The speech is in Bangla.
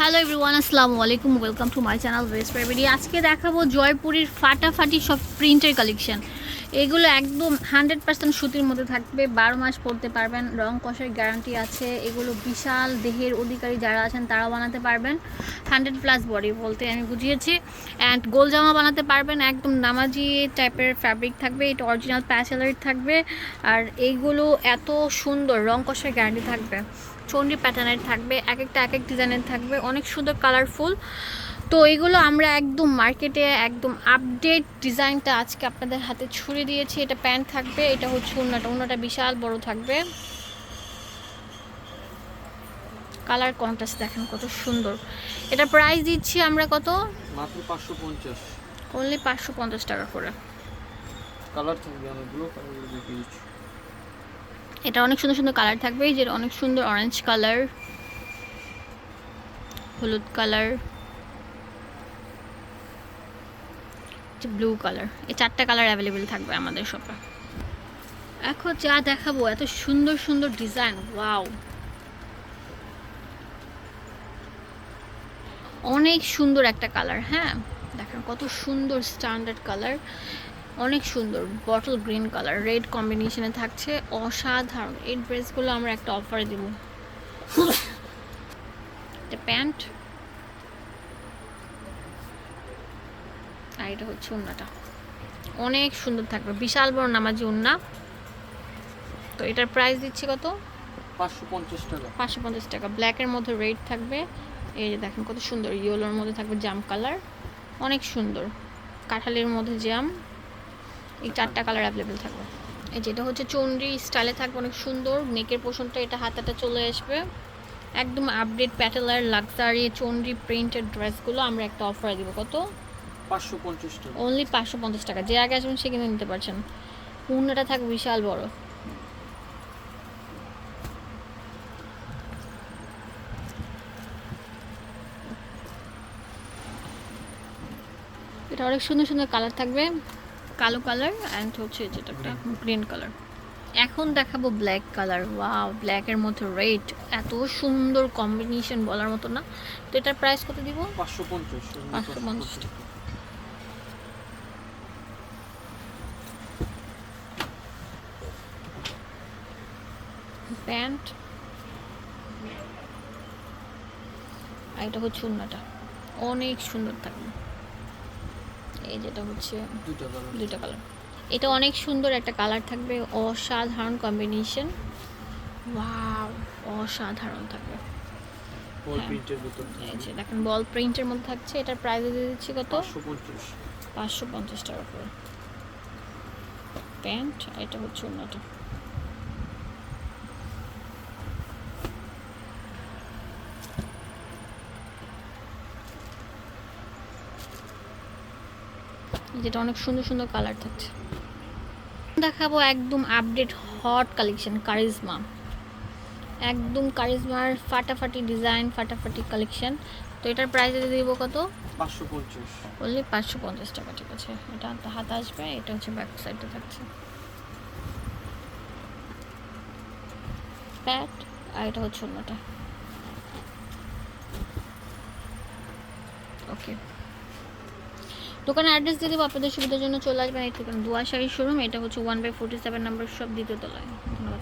হ্যালো এভরিওয়ান, আসসালামু আলাইকুম। ওয়েলকাম টু মাই চ্যানেল ওয়েস্ট প্রাইভেরি আজকে দেখাবো জয়পুরের ফাটাফাটি সব প্রিন্টের কালেকশন এগুলো একদম হান্ড্রেড পার্সেন্ট সুতির মধ্যে থাকবে, বারো মাস পরতে পারবেন, রং কষের গ্যারান্টি আছে। এগুলো বিশাল দেহের অধিকারী যারা আছেন, তারাও বানাতে পারবেন। হান্ড্রেড প্লাস বডি বলতে আমি বুঝিয়েছি। অ্যান্ড গোল জামা বানাতে পারবেন, একদম নামাজি টাইপের ফ্যাব্রিক থাকবে, এটা অরিজিনাল প্যাচেলারি থাকবে। আর এইগুলো এত সুন্দর, রং কষের গ্যারান্টি থাকবে। চন্ডি প্যাটার্নের থাকবে এক একটা এক এক ডিজাইনের থাকবে অনেক সুন্দর কালারফুল তো এইগুলো আমরা একদম মার্কেটে একদম আপডেট ডিজাইনটা আজকে আপনাদের হাতে ছুড়ে দিয়েছি। এটা প্যান্ট থাকবে এটা হচ্ছে উন্নাটা উন্নাটা বিশাল বড় থাকবে। কালার কন্ট্রাস্ট দেখেন কত সুন্দর। এটা প্রাইস দিচ্ছি আমরা কত? মাত্র পাঁচশো পঞ্চাশ। অনলি পাঁচশো পঞ্চাশ টাকা করে। কালার থাকবে অনেকগুলো কালারগুলো দেখিয়ে দিচ্ছি। এটা অনেক সুন্দর সুন্দর কালার থাকবে, এই যে অনেক সুন্দর অরেঞ্জ কালার হলুদ কালার ব্লু কালার এই চারটা কালার অ্যাভেলেবেল থাকবে আমাদের শপে এখন যা দেখাবো, এত সুন্দর সুন্দর ডিজাইন ওয়াও অনেক সুন্দর একটা কালার হ্যাঁ? দেখেন কত সুন্দর স্ট্যান্ডার্ড কালার অনেক সুন্দর বটল গ্রিন কালার রেড কম্বিনেশনে থাকছে অসাধারণ। এই ড্রেসগুলো আমরা একটা অফারে দেব। প্যান্ট আর এটা হচ্ছে উন্নাটা। অনেক সুন্দর থাকবে বিশাল বড় নামাজি উন্না। তো এটার প্রাইস দিচ্ছি কত? পাঁচশো পঞ্চাশ টাকা। পাঁচশো পঞ্চাশ টাকা। ব্ল্যাকের মধ্যে রেড থাকবে। এই যে দেখেন কত সুন্দর ইয়েলোর মধ্যে থাকবে জাম কালার অনেক সুন্দর। কাঁঠালের মধ্যে জাম এই চারটা কালার অ্যাভেলেবেল থাকবে। এই যেটা হচ্ছে চন্ডি স্টাইলে থাকবে অনেক সুন্দর। নেকের পোষণটা এটা হাতাটা চলে আসবে। একদম আপডেট প্যাটেলার লাক্সারি চন্ডি প্রিন্টেড ড্রেসগুলো আমরা একটা অফার দিব। কত? পাঁচশো পঞ্চাশ টাকা। অনলি পাঁচশো পঞ্চাশ টাকা। যে আগে আসবেন সে কিনে নিতে পারছেন। উন্নাটা থাকবে বিশাল বড়। এটা অনেক সুন্দর সুন্দর কালার থাকবে। কালো কালার অ্যান্ড হচ্ছে যেটা একটা গ্রিন কালার এখন দেখাবো ব্ল্যাক কালার ওয়াও ব্ল্যাকের মধ্যে রেড এত সুন্দর কম্বিনেশন বলার মতো না। তো এটার প্রাইস কত দিব? পাঁচশো পঞ্চাশ। পাঁচশো পঞ্চাশ টাকা। প্যান্ট আর এটা হচ্ছে উন্নাটা অনেক সুন্দর থাকবে। এই যেটা হচ্ছে দুইটা কালার এটা অনেক সুন্দর একটা কালার থাকবে অসাধারণ কম্বিনেশন ওয়াও অসাধারণ থাকবে। বল হ্যাঁ। প্রিন্টের এই দেখেন বল প্রিন্টের মধ্যে থাকছে এটার প্রাইস দিয়ে দিচ্ছি কত? পাঁচশো পঞ্চাশ। পাঁচশো পঞ্চাশ টাকা করে। প্যান্ট এটা হচ্ছে অন্যটা। যেটা অনেক সুন্দর সুন্দর কালার থাকছে। দেখাবো একদম আপডেট হট কালেকশন কারিজমা একদম কারিজমার ফাটাফাটি ডিজাইন ফাটাফাটি কালেকশন তো এটার প্রাইস যদি দিব কত? পাঁচশো পঞ্চাশ। বললে পাঁচশো পঞ্চাশ টাকা ঠিক আছে। এটা হাতে আসবে এটা হচ্ছে ব্যাক সাইডে থাকছে। প্যাট আর এটা হচ্ছে অন্যটা। ওকে দোকানের অ্যাড্রেস দিয়ে দেবো, আপনাদের সুবিধার জন্য চলে আসবেন। এই দুয়া শাড়ির শোরুম এটা হচ্ছে one by forty seven number সব দ্বিতীয় তলায়। ধন্যবাদ